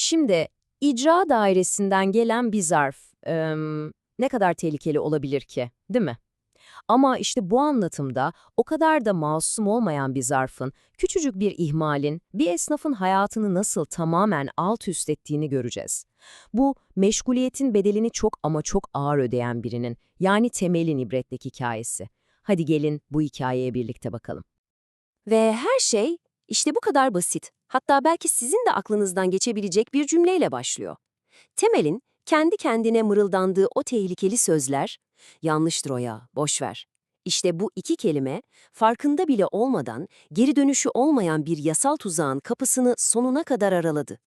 Şimdi icra dairesinden gelen bir zarf em, ne kadar tehlikeli olabilir ki, değil mi? Ama işte bu anlatımda o kadar da masum olmayan bir zarfın, küçücük bir ihmalin bir esnafın hayatını nasıl tamamen alt üst ettiğini göreceğiz. Bu, meşguliyetin bedelini çok ama çok ağır ödeyen birinin, yani Temel'in ibretlik hikayesi. Hadi gelin bu hikayeye birlikte bakalım. Ve her şey işte bu kadar basit. Hatta belki sizin de aklınızdan geçebilecek bir cümleyle başlıyor. Temel'in kendi kendine mırıldandığı o tehlikeli sözler, yanlıştır o ya, boş ver. İşte bu iki kelime, farkında bile olmadan, geri dönüşü olmayan bir yasal tuzağın kapısını sonuna kadar araladı.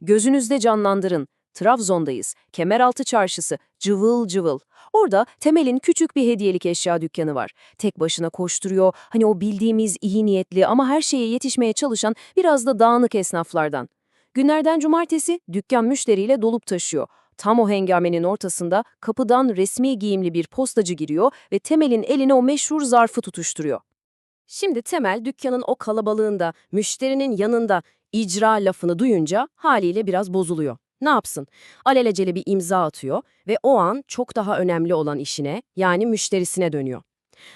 Gözünüzde canlandırın. Trabzon'dayız. Kemeraltı çarşısı. Cıvıl cıvıl. Orada Temel'in küçük bir hediyelik eşya dükkanı var. Tek başına koşturuyor. Hani o bildiğimiz iyi niyetli ama her şeye yetişmeye çalışan biraz da dağınık esnaflardan. Günlerden cumartesi dükkan müşteriyle dolup taşıyor. Tam o hengamenin ortasında kapıdan resmi giyimli bir postacı giriyor ve Temel'in eline o meşhur zarfı tutuşturuyor. Şimdi Temel dükkanın o kalabalığında, müşterinin yanında icra lafını duyunca haliyle biraz bozuluyor. Ne yapsın? Alelacele bir imza atıyor ve o an çok daha önemli olan işine, yani müşterisine dönüyor.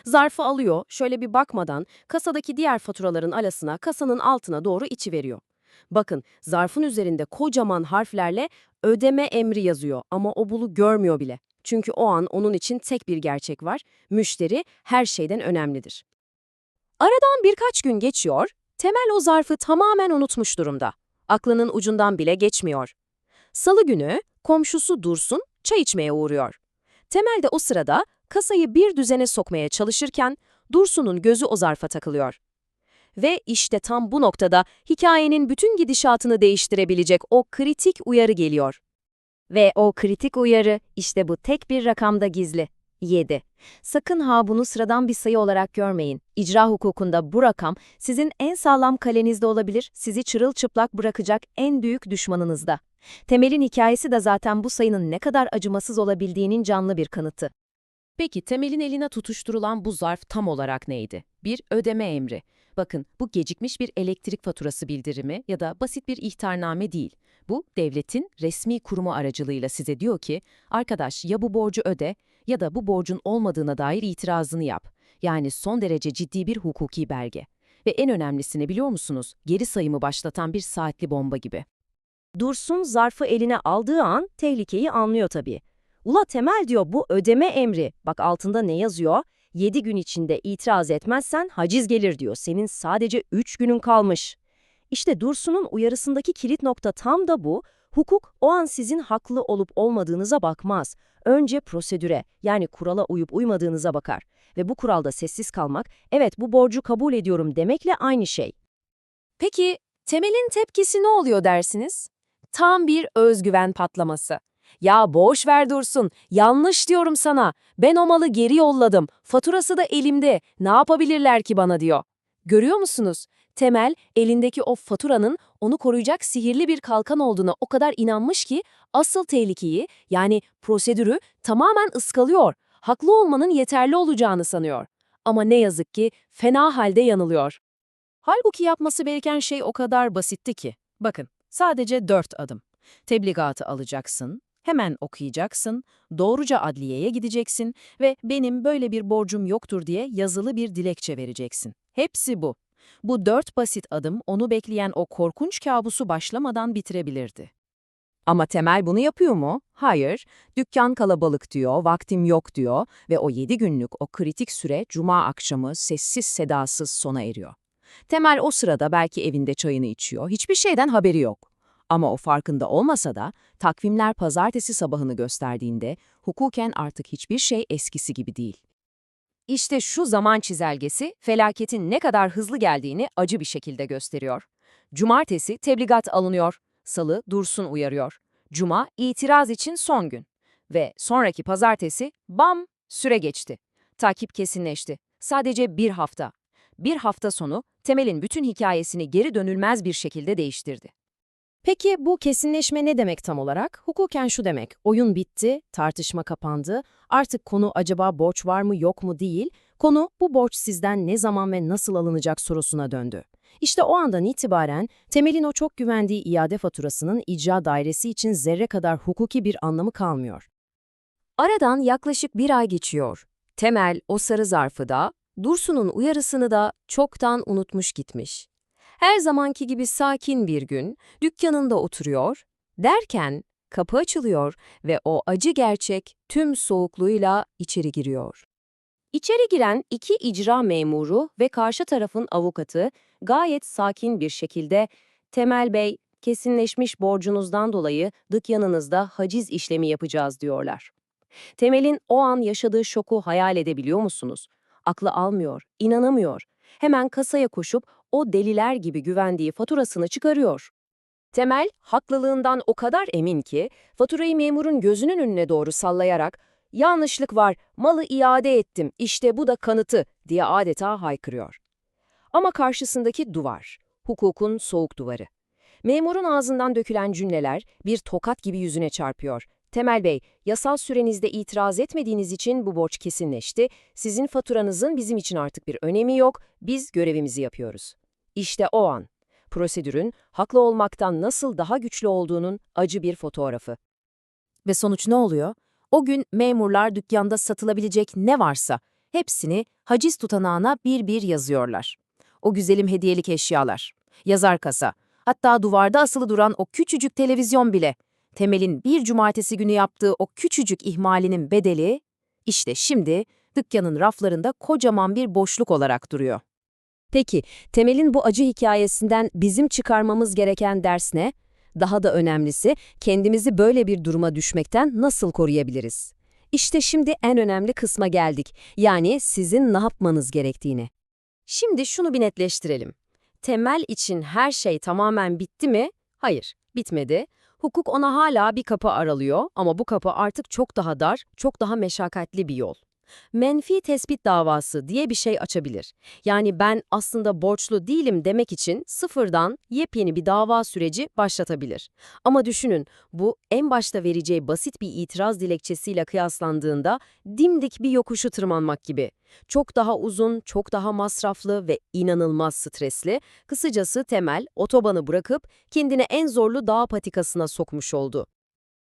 Zarfı alıyor, şöyle bir bakmadan kasadaki diğer faturaların arasına, kasanın altına doğru içiveriyor. Bakın, zarfın üzerinde kocaman harflerle ödeme emri yazıyor ama o bulu görmüyor bile. Çünkü o an onun için tek bir gerçek var, müşteri her şeyden önemlidir. Aradan birkaç gün geçiyor, Temel o zarfı tamamen unutmuş durumda. Aklının ucundan bile geçmiyor. Salı günü komşusu Dursun çay içmeye uğruyor. Temel de o sırada kasayı bir düzene sokmaya çalışırken Dursun'un gözü o zarfa takılıyor. Ve işte tam bu noktada hikayenin bütün gidişatını değiştirebilecek o kritik uyarı geliyor. Ve o kritik uyarı işte bu tek bir rakamda gizli. 7. Sakın ha bunu sıradan bir sayı olarak görmeyin. İcra hukukunda bu rakam sizin en sağlam kalenizde olabilir, sizi çırılçıplak bırakacak en büyük düşmanınızda. Temel'in hikayesi de zaten bu sayının ne kadar acımasız olabildiğinin canlı bir kanıtı. Peki Temel'in eline tutuşturulan bu zarf tam olarak neydi? Bir ödeme emri. Bakın bu gecikmiş bir elektrik faturası bildirimi ya da basit bir ihtarname değil. Bu devletin resmi kurumu aracılığıyla size diyor ki, arkadaş ya bu borcu öde ya da bu borcun olmadığına dair itirazını yap. Yani son derece ciddi bir hukuki belge. Ve en önemlisini biliyor musunuz? Geri sayımı başlatan bir saatli bomba gibi. Dursun zarfı eline aldığı an tehlikeyi anlıyor tabii. Ula Temel diyor bu ödeme emri. Bak altında ne yazıyor? 7 gün içinde itiraz etmezsen haciz gelir diyor. Senin sadece 3 günün kalmış. İşte Dursun'un uyarısındaki kilit nokta tam da bu. Hukuk o an sizin haklı olup olmadığınıza bakmaz. Önce prosedüre yani kurala uyup uymadığınıza bakar. Ve bu kuralda sessiz kalmak, evet bu borcu kabul ediyorum demekle aynı şey. Peki Temel'in tepkisi ne oluyor dersiniz? Tam bir özgüven patlaması. Ya boş ver dursun, yanlış diyorum sana. Ben o malı geri yolladım, faturası da elimde, ne yapabilirler ki bana diyor. Görüyor musunuz? Temel, elindeki o faturanın onu koruyacak sihirli bir kalkan olduğuna o kadar inanmış ki, asıl tehlikeyi, yani prosedürü tamamen ıskalıyor. Haklı olmanın yeterli olacağını sanıyor. Ama ne yazık ki fena halde yanılıyor. Halbuki yapması gereken şey o kadar basitti ki. Bakın, sadece dört adım. Tebligatı alacaksın, hemen okuyacaksın, doğruca adliyeye gideceksin ve benim böyle bir borcum yoktur diye yazılı bir dilekçe vereceksin. Hepsi bu. Bu dört basit adım onu bekleyen o korkunç kabusu başlamadan bitirebilirdi. Ama Temel bunu yapıyor mu? Hayır. Dükkan kalabalık diyor, vaktim yok diyor ve o yedi günlük o kritik süre cuma akşamı sessiz sedasız sona eriyor. Temel o sırada belki evinde çayını içiyor, hiçbir şeyden haberi yok. Ama o farkında olmasa da takvimler pazartesi sabahını gösterdiğinde hukuken artık hiçbir şey eskisi gibi değil. İşte şu zaman çizelgesi felaketin ne kadar hızlı geldiğini acı bir şekilde gösteriyor. Cumartesi tebligat alınıyor, salı Dursun uyarıyor. Cuma itiraz için son gün. Ve sonraki pazartesi bam süre geçti. Takip kesinleşti. Sadece bir hafta. Bir hafta sonu Temel'in bütün hikayesini geri dönülmez bir şekilde değiştirdi. Peki bu kesinleşme ne demek tam olarak? Hukuken şu demek, oyun bitti, tartışma kapandı, artık konu acaba borç var mı yok mu değil, konu bu borç sizden ne zaman ve nasıl alınacak sorusuna döndü. İşte o andan itibaren Temel'in o çok güvendiği iade faturasının icra dairesi için zerre kadar hukuki bir anlamı kalmıyor. Aradan yaklaşık bir ay geçiyor. Temel o sarı zarfı da, Dursun'un uyarısını da çoktan unutmuş gitmiş. Her zamanki gibi sakin bir gün dükkanında oturuyor, derken kapı açılıyor ve o acı gerçek tüm soğukluğuyla içeri giriyor. İçeri giren iki icra memuru ve karşı tarafın avukatı gayet sakin bir şekilde Temel Bey, kesinleşmiş borcunuzdan dolayı dükkanınızda haciz işlemi yapacağız diyorlar. Temel'in o an yaşadığı şoku hayal edebiliyor musunuz? Aklı almıyor, inanamıyor. Hemen kasaya koşup o deliler gibi güvendiği faturasını çıkarıyor. Temel, haklılığından o kadar emin ki, faturayı memurun gözünün önüne doğru sallayarak, yanlışlık var, malı iade ettim, işte bu da kanıtı diye adeta haykırıyor. Ama karşısındaki duvar, hukukun soğuk duvarı. Memurun ağzından dökülen cümleler bir tokat gibi yüzüne çarpıyor. Temel Bey, yasal sürenizde itiraz etmediğiniz için bu borç kesinleşti. Sizin faturanızın bizim için artık bir önemi yok. Biz görevimizi yapıyoruz. İşte o an. Prosedürün haklı olmaktan nasıl daha güçlü olduğunun acı bir fotoğrafı. Ve sonuç ne oluyor? O gün memurlar dükkanda satılabilecek ne varsa hepsini haciz tutanağına bir bir yazıyorlar. O güzelim hediyelik eşyalar, yazar kasa, hatta duvarda asılı duran o küçücük televizyon bile. Temel'in bir cumartesi günü yaptığı o küçücük ihmalinin bedeli, işte şimdi dükkanın raflarında kocaman bir boşluk olarak duruyor. Peki, Temel'in bu acı hikayesinden bizim çıkarmamız gereken ders ne? Daha da önemlisi, kendimizi böyle bir duruma düşmekten nasıl koruyabiliriz? İşte şimdi en önemli kısma geldik. Yani sizin ne yapmanız gerektiğini. Şimdi şunu bir netleştirelim. Temel için her şey tamamen bitti mi? Hayır, bitmedi. Hukuk ona hala bir kapı aralıyor ama bu kapı artık çok daha dar, çok daha meşakkatli bir yol. Menfi tespit davası diye bir şey açabilir. Yani ben aslında borçlu değilim demek için sıfırdan yepyeni bir dava süreci başlatabilir. Ama düşünün, bu en başta vereceği basit bir itiraz dilekçesiyle kıyaslandığında dimdik bir yokuşu tırmanmak gibi. Çok daha uzun, çok daha masraflı ve inanılmaz stresli, kısacası temel otobanı bırakıp kendini en zorlu dağ patikasına sokmuş oldu.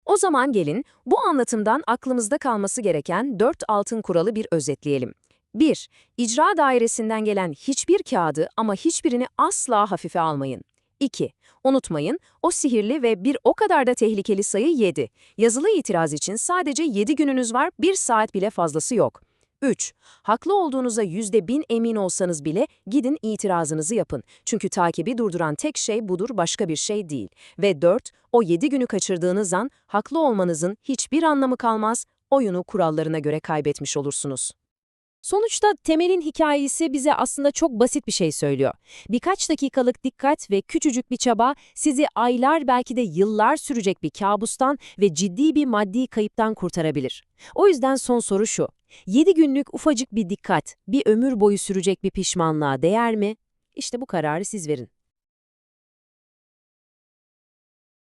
O zaman gelin bu anlatımdan aklımızda kalması gereken dört altın kuralı bir özetleyelim. 1. İcra dairesinden gelen hiçbir kağıdı ama hiçbirini asla hafife almayın. 2. Unutmayın, o sihirli ve bir o kadar da tehlikeli sayı 7. Yazılı itiraz için sadece 7 gününüz var, 1 saat bile fazlası yok. 3. Haklı olduğunuza %1000 emin olsanız bile gidin itirazınızı yapın. Çünkü takibi durduran tek şey budur, başka bir şey değil. Ve 4. O 7 günü kaçırdığınız an haklı olmanızın hiçbir anlamı kalmaz, oyunu kurallarına göre kaybetmiş olursunuz. Sonuçta Temel'in hikayesi bize aslında çok basit bir şey söylüyor. Birkaç dakikalık dikkat ve küçücük bir çaba sizi aylar belki de yıllar sürecek bir kabustan ve ciddi bir maddi kayıptan kurtarabilir. O yüzden son soru şu. 7 günlük ufacık bir dikkat, bir ömür boyu sürecek bir pişmanlığa değer mi? İşte bu kararı siz verin.